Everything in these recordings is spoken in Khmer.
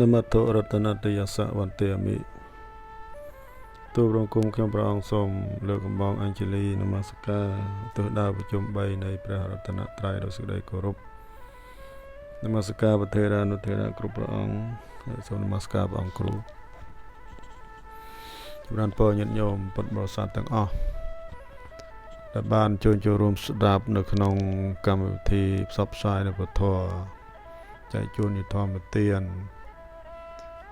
នមតរតនតយសវន្តិអមិទូបរង្គំខ្ញុំព្រះអង្គសូមលើកកំបងអញ្ជលីនមស្ការទោះដល់ប្រជុំ3នៃព្រះរតនត្រ័យដោយសេចក្តីគោរពនមស្ការប្រធេរានុធេរៈគ្រប់ព្រះអង្គហើយសូមនមស្ការព្រះអង្គគ្រូចម្រើនពរញាតិញោមពុទ្ធបរិស័ទទាំងអស់ដែលបានចូលចូលរួមស្ដាប់នៅក្នុងកម្មវិធីផ្សព្វផ្សាយនៅពធចែកជូនយុធម្មទាន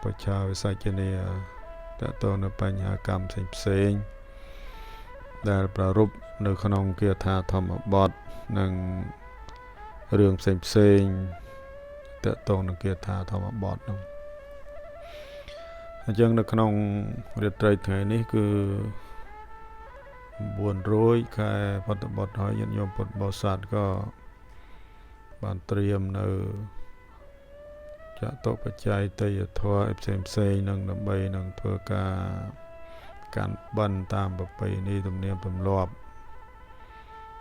បច្ឆាវិសច្ចនីតទៅនៅបញ្ហាកម្មផ្សេងផ្សេងដែលប្ររពនៅក្នុងគាថាធម្មបទនិងរឿងផ្សេងផ្សេងតទៅនឹងគាថាធម្មបទនោះអញ្ចឹងនៅក្នុងរាត្រីថ្ងៃនេះគឺ9រោចខែពុទ្ធបុត្រហើយញាតិញោមពុទ្ធបរិស័ទក៏បានត្រៀមនៅ ចតុបច្ច័យតយធម៌ផ្សេងផ្សេងនឹងដើម្បីនឹងធ្វើការកាន់បិណ្ឌតាមប្រពៃណីទំនៀមទម្លាប់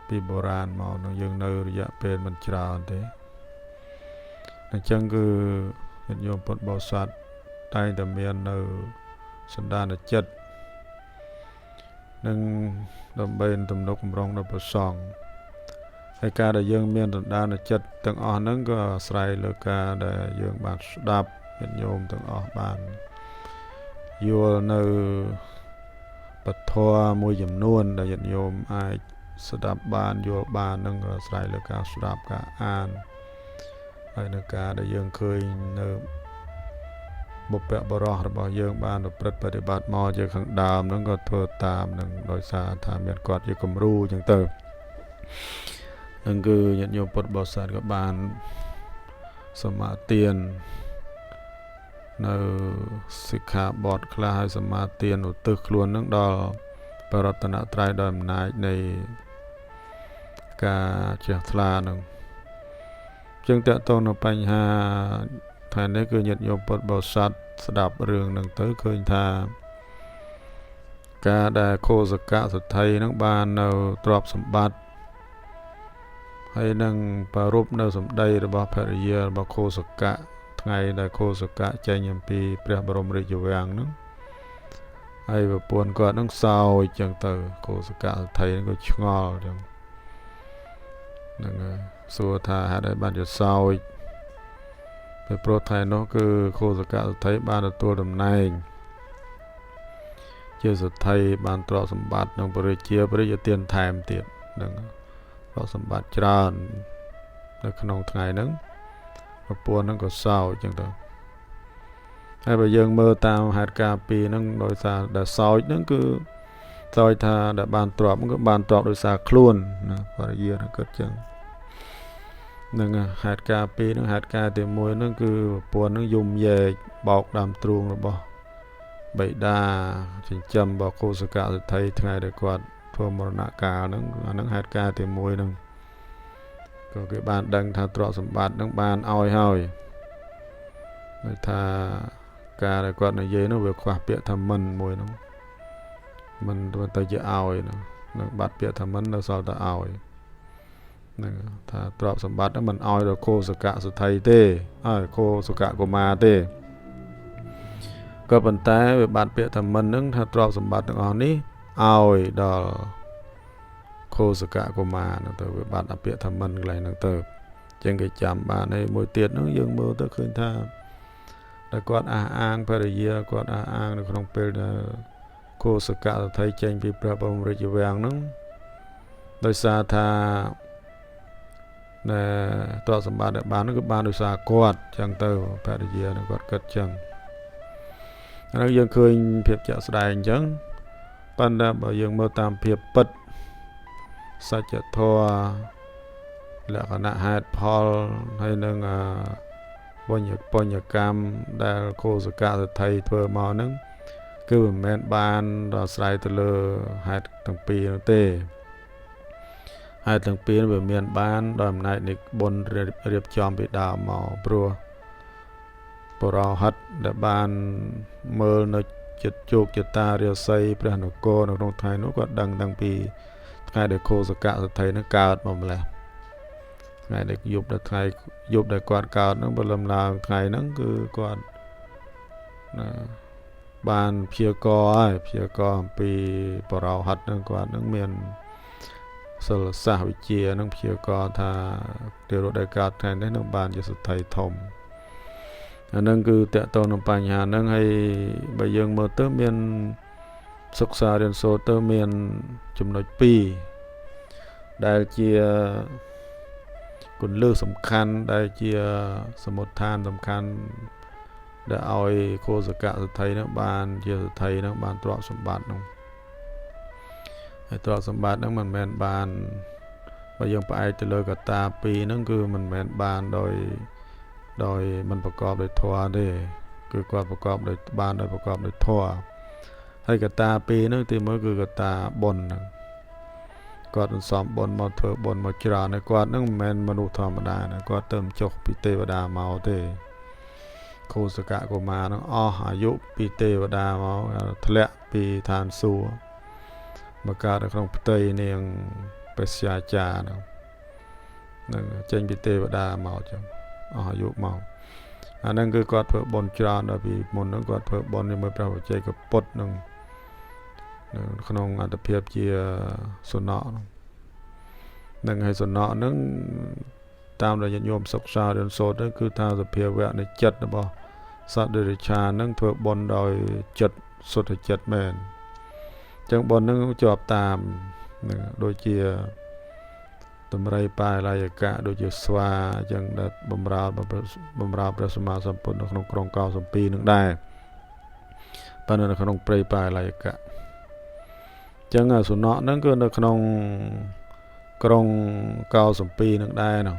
ពីបុរាណមកនឹងយើងនៅរយៈពេលមិនច្រើនទេអញ្ចឹងគឺញាតិញោមពុទ្ធបរិស័ទតែងតែមាននៅសន្តានចិត្តនិងដើម្បីទំនុកបំរុងដល់ព្រះសង្ឃ ហើយការដែលយើងមានដណ្ដានចិត្តទាំងអស់ហ្នឹងក៏អាស្រ័យលើការដែលយើងបានស្ដាប់ញាតិញោមទាំងអស់បានយល់នៅពធមួយចំនួនដែលញាតិញោមអាចស្ដាប់បានយល់បាននឹងក៏អាស្រ័យលើការស្ដាប់ការអានហើយនៅការដែលយើងឃើញនៅបុព្វបុរសរបស់យើងបានប្រព្រឹត្តបប្រតិបត្តិមកជាខាងដើមហ្នឹងក៏ធ្វើតាមនឹងដោយសារថាមានគាត់ជាគំរូអញ្ចឹងទៅ នឹងគឺញាតិញោមពុទ្ធបរិស័ទក៏បានសមាទាននៅសិក្ខាបទខ្លះហើយសមាទានឧទ្ទិសខ្លួននឹងដល់បរតនត្រ័យដោយអំណាចនៃការជះថ្លានឹងចឹងតកតនៅបញ្ហាថ្ងៃនេះគឺញាតិញោមពុទ្ធបរិស័ទស្ដាប់រឿងនឹងទៅឃើញថាការដែលខោសកៈសទ្ធិនឹងបាននៅទ្រព្យសម្បត្តិ ហើយនឹងប្ររពនៅសម្ដីរបស់ភរិយារបស់ខោសកៈថ្ងៃដែលខោសកៈចេញអំពីព្រះបរមរាជវាំងហ្នឹងហើយប្រពន្ធគាត់នឹងសោចចឹងទៅខោសកៈសទ្ធិហ្នឹងក៏ឆ្ងល់ចឹងហ្នឹងសួរថាហេតុអីបានជាសោចពីព្រោះថ្ងៃនោះគឺខោសកៈសទ្ធិបានទទួលតំណែងជាសទ្ធិបានទ្រព្យសម្បត្តិនិងបរិជាបរិយទានថែមទៀតហ្នឹងទ្រព្យសម្បត្តិច្រើននៅក្នុងថ្ងៃហ្នឹងប្រពន្ធហ្នឹងក៏សោចចឹងទៅហើយបើយើងមើលតាមហេតុការណ៍ពីរហ្នឹងដោយសារដែលសោចហ្នឹងគឺសោចថាដែលបានទ្រព្យគឺបានទ្រព្យដោយសារខ្លួនណាបរិយាហ្នឹងគិតចឹងនឹងហេតុការណ៍ពីរហ្នឹងហេតុការណ៍ទី1ហ្នឹងគឺប្រពន្ធហ្នឹងយំយែកបោកដើមទ្រូងរបស់បិតាចិញ្ចឹមរបស់គោសកៈសិទ្ធិថ្ងៃដែលគាត់ ធ្វើមរណកាលហ្នឹងអាហ្នឹងហេតុការណ៍ទី1ហ្នឹងក៏គេបានដឹងថាទ្រព្យសម្បត្តិហ្នឹងបានឲ្យហើយដូចថាការដែលគាត់និយាយនោះវាខ្វះពាក្យថាមិនមួយហ្នឹងមិនទៅជាឲ្យហ្នឹងនឹងបាត់ពាក្យថាមិននៅសល់តែឲ្យហ្នឹងថាទ្រព្យសម្បត្តិមិនឲ្យដល់គោសកៈសុថៃទេឲ្យគោសុកៈកុមារទេក៏ប៉ុន្តែវាបានពាក្យថាមិនហ្នឹងថាទ្រព្យសម្បត្តិទាំងអស់នេះ ឲ្យដល់ខោសកៈកុមារហ្នឹងទៅវាបាត់អាពាក្យថាមិនកន្លែងហ្នឹងទៅចឹងគេចាំបានហើយមួយទៀតហ្នឹងយើងមើលទៅឃើញថាតែគាត់អះអាងភរិយាគាត់អះអាងនៅក្នុងពេលដែលគោសកៈថៃចេញពីព្រះបរមរាជវាំងហ្នឹងដោយសារថាដែលតបសម្បត្តិដែលបានគឺបានដោយសារគាត់ចឹងទៅភរិយានឹងគាត់គិតចឹងហើយយើងឃើញភាពជាក់ស្ដែងអញ្ចឹង ប៉ុន្តែបើយើងមើលតាមភាពពិតសច្ចធម៌លក្ខណៈហេតុផលហើយនឹងបញ្ញបញ្ញកម្មដែលគោសកៈសទ្ធិធ្វើមកហ្នឹងគឺមិនមែនបានអាស្រ័យទៅលើហេតុទាំងពីរនោះទេហេតុទាំងពីរវាមានបានដោយអំណាចនៃបុណ្យរៀបចំពីដើមមកព្រោះបរោហិតដែលបានមើលនៅ ចិត្តជោគជតារាសីព្រះនគរនៅក្នុងថ្ងៃនោះគាត់ដឹងតាំងពីថ្ងៃដែលខោសកៈសទ្ធិនឹងកើតមកម្លេះថ្ងៃដែលយប់ដល់ថ្ងៃយប់ដែលគាត់កើតហ្នឹងព្រលឹមឡើងថ្ងៃហ្នឹងគឺគាត់ណាបានព្យាករហើយព្យាករអំពីបរោហិតនឹងគាត់នឹងមានសិលសាស្ត្រវិជ្ជានឹងព្យាករថាទារកដែលកើតថ្ងៃនេះនឹងបានជាសទ្ធិធំ អានឹងគឺតកតនឹងបញ្ហាហ្នឹងហើយបើយើងមើលទៅមានសិក្សារៀនសូត្រទៅមានចំណុច2ដែលជាគន្លឹះសំខាន់ដែលជាសមុទ្ឋានសំខាន់ដែលឲ្យគោសកៈសទ្ធិនឹងបានជាសទ្ធិនឹងបានទ្រព្យសម្បត្តិនោះហើយទ្រព្យសម្បត្តិនឹងមិនមែនបានបើយើងផ្អែកទៅលើកត្តាពីរហ្នឹងគឺមិនមែនបានដោយ ដោយមិនប្រកបដោយធម៌ទេគឺគាត់ប្រកបដោយបានដោយប្រកបដោយធម៌ហើយកត្តាពីរហ្នឹងទីមួយគឺកត្តាបុណ្យហ្នឹងគាត់នឹងសំបុណ្យមកធ្វើបុណ្យមកច្រើនហើយគាត់នឹងមិនមែនមនុស្សធម្មតាណាគាត់ទៅចុះពីទេវតាមកទេគោសកៈកុមារនឹងអស់អាយុពីទេវតាមកធ្លាក់ពីឋានសួគ៌មកកើតនៅក្នុងផ្ទៃនាងបេស្យាចារហ្នឹងនឹងចេញពីទេវតាមកចឹង អស់អាយុមកអាហ្នឹងគឺគាត់ធ្វើបុណ្យច្រើនដល់ពីមុនហ្នឹងគាត់ធ្វើបុណ្យជាមួយព្រះបច្ចេកពុទ្ធនឹងក្នុងអត្តភាពជាសុណក់នឹងហើយសុណក់ហ្នឹងតាមដែលញាតិញោមសិក្សារៀនសូត្រទៅគឺថាសភាវៈនៃចិត្តរបស់សត្វដេរឆានហ្នឹងធ្វើបុណ្យដោយចិត្តសុទ្ធចិត្តមែនអញ្ចឹងបុណ្យហ្នឹងជាប់តាមនឹងដូចជា តម្រៃបាលាយកៈដូចជាស្វាអញ្ចឹងដែលបំរើបំរើព្រះសម្មាសម្ពុទ្ធនៅក្នុងក្រុងកោសំពីនឹងដែរប៉ុន្តែនៅក្នុងព្រៃបាលាយកៈចឹងសុណក់ហ្នឹងគឺនៅក្នុងក្រុងកោសំពីនឹងដែរហ្នឹង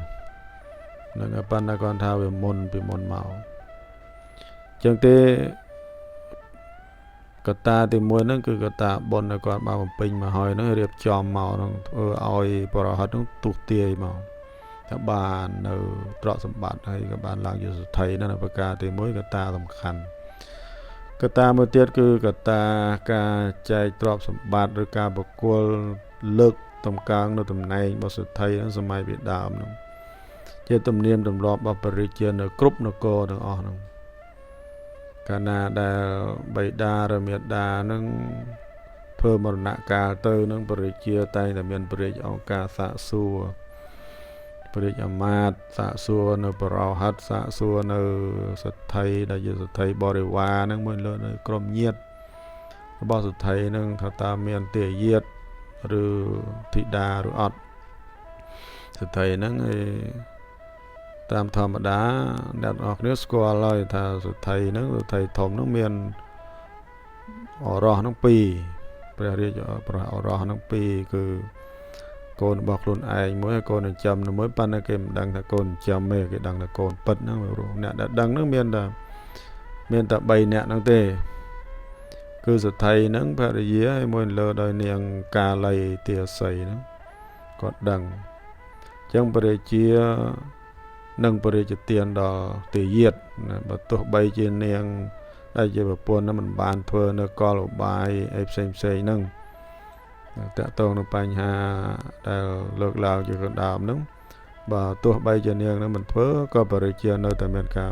នឹងប៉ុន្តែគាត់ថាវាមុនពីមុនមកចឹងទេ កតាទី1ហ្នឹងគឺកតាបុណ្យគាត់បានបំពេញមកហើយហ្នឹងរៀបចំមកហ្នឹងធ្វើឲ្យបរហិតហ្នឹងទុះទាយមកថាបាននៅទ្រព្យសម្បត្តិហើយក៏បានឡើងជាសទ្ធិហ្នឹងប្រការទី1កតាសំខាន់កតាមួយទៀតគឺកតាការចែកទ្រព្យសម្បត្តិឬការប្រគល់លើកតម្កើងនៅតំណែងរបស់សទ្ធិហ្នឹងសម័យពីដើមហ្នឹងជាទំនៀមទម្លាប់របស់បរិជានៅគ្រប់នគរទាំងអស់ហ្នឹង កាលណាដែលបៃតាឬមេដានឹងធ្វើមរណកាលទៅនឹងបរិជាតែងតែមានព្រះរាជអង្គការសាកសួរព្រះរាជអាមាត្យសាកសួរនៅបរោហិតសាកសួរនៅសទ្ធិដែលជាសទ្ធិបរិវារនឹងមួយលើនៅក្រុមញាតរបស់សទ្ធិនឹងថាតើមានទេយាតឬធីតាឬអត់សទ្ធិហ្នឹងឯ តាមធម្មតាអ្នកនរគ្នាស្គាល់ហើយថាសុទ្ធិហ្នឹងសុទ្ធិធំហ្នឹងមានអរោះហ្នឹងពីរព្រះរាជព្រះអរោះហ្នឹងពីរគឺកូនរបស់ខ្លួនឯងមួយកូនចិញ្ចឹមមួយប៉ុន្តែគេមិនដឹងថាកូនចិញ្ចឹមទេគេដឹងថាកូនពិតហ្នឹងអ្នកដែលដឹងហ្នឹងមានតែមានតែ3នាក់ហ្នឹងទេ គឺសទ្ធិហ្នឹងភរិយាហើយមួយលើដោយនាងកាលីទាស័យហ្នឹងគាត់ដឹងអញ្ចឹងព្រះរាជា និងបរិជទានដល់ទេយាតបើទោះបីជានាងដែលជាប្រពន្ធនឹងមិនបានធ្វើនៅកលឧបាយអីផ្សេងផ្សេងហ្នឹងតកតងនឹងបញ្ហាដែលលើកឡើងជាកណ្ដាមហ្នឹងបើទោះបីជានាងនឹងមិនធ្វើក៏បរិជានៅតែមានការ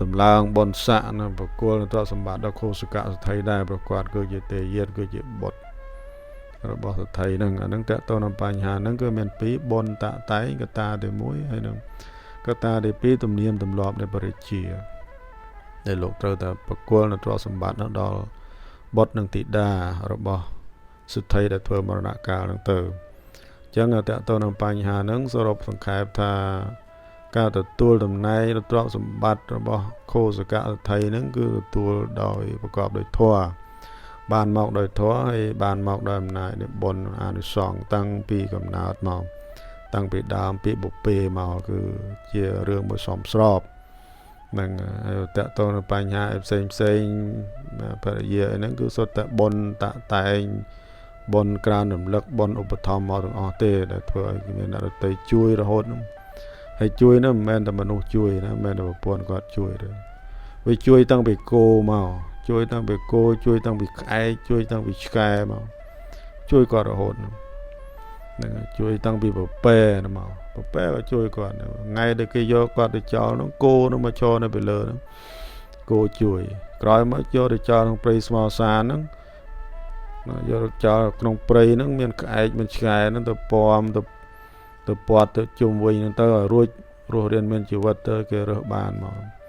តម្លើងបនស័កនៅប្រគល់នៅទ្រព្យសម្បត្តិដល់ខុសកៈសទ្ធិដែរប្រកបគឺជាទេយាតគឺជាបុត្រ របស់សទ្ធិហ្នឹងអាហ្នឹងតកតនឹងបញ្ហាហ្នឹងគឺមានពីរបុណ្យតតែងកតាទី1ហើយនឹងកតាទី2ទំនៀមទម្លាប់នៃបរិជាដែលលោកត្រូវតែប្រគល់នៅទ្រព្យសម្បត្តិនោះដល់បុត្រនិងធីតារបស់សទ្ធិដែលធ្វើមរណកាលហ្នឹងទៅអញ្ចឹងតកតនឹងបញ្ហាហ្នឹងសរុបសង្ខេបថាការទទួលតំណែងទ្រព្យសម្បត្តិរបស់ខោសកៈសទ្ធិហ្នឹងគឺទទួលដោយប្រកបដោយធម៌ បានមកដោយធម៌ហើយបានមកដោយអំណាចនៃបុណ្យអានិសង្សតាំងពីកំណើតមកតាំងពីដើមពីបុពេមកគឺជារឿងមួយសំស្របនឹងតកតនៅបញ្ហាផ្សេងផ្សេងបរិយាហ្នឹងគឺសុទ្ធតែបុណ្យតតែងបុណ្យក្រានរំលឹកបុណ្យឧបត្ថម្ភមកទាំងអស់ទេដែលធ្វើឲ្យមានអ្នករតីជួយរហូតហ្នឹងហើយជួយនោះមិនមែនតែមនុស្សជួយណាមិនមែនតែប្រពន្ធគាត់ជួយទេវាជួយតាំងពីគោមក ជួយតាំងពីគោជួយតាំងពីក្អែកជួយតាំងពីឆ្កែមកជួយគាត់រហូតហ្នឹងជួយតាំងពីពពែមកពពែក៏ជួយគាត់ថ្ងៃដែលគេយកគាត់ទៅចោលហ្នឹងគោនឹងមកឈរនៅពីលើហ្នឹងគោជួយក្រោយមកយកទៅចោលក្នុងព្រៃស្មោសាហ្នឹងណាយកទៅចោលក្នុងព្រៃហ្នឹងមានក្អែកមានឆ្កែហ្នឹងទៅពំទៅទៅពាត់ទៅជុំវិញហ្នឹងទៅឲ្យរួចរស់រៀនមានជីវិតទៅគេរើសបានមក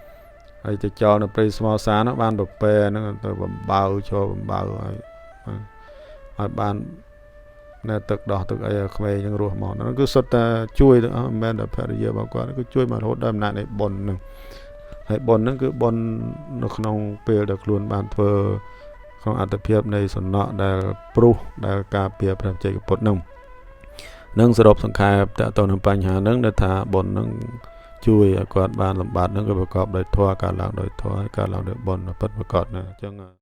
ហើយទៅចោលនៅព្រៃស្មោសាហ្នឹងបានប្រពែហ្នឹងទៅបំបើចូលបំបើឲ្យឲ្យបាននៅទឹកដោះទឹកអីឲ្យក្មេងហ្នឹងរស់មកហ្នឹងគឺសុទ្ធតែជួយទាំងអស់មិនមែនតែភរិយារបស់គាត់គឺជួយមករហូតដល់អំណាចនៃបុណ្យហ្នឹងហើយបុណ្យហ្នឹងគឺបុណ្យនៅក្នុងពេលដែលខ្លួនបានធ្វើក្នុងអត្តភាពនៃសំណក់ដែលព្រុសដែលការពារព្រះជ័យពុទ្ធហ្នឹងនឹងសរុបសង្ខេបតទៅនឹងបញ្ហាហ្នឹងដែលថាបុណ្យហ្នឹង ជួយឲ្យគាត់បានលំបាត់ហ្នឹងគឺប្រកបដោយធម៌ការឡើងដោយធម៌ហើយការឡើងដោយបុណ្យពិតប្រកបណាអញ្ចឹង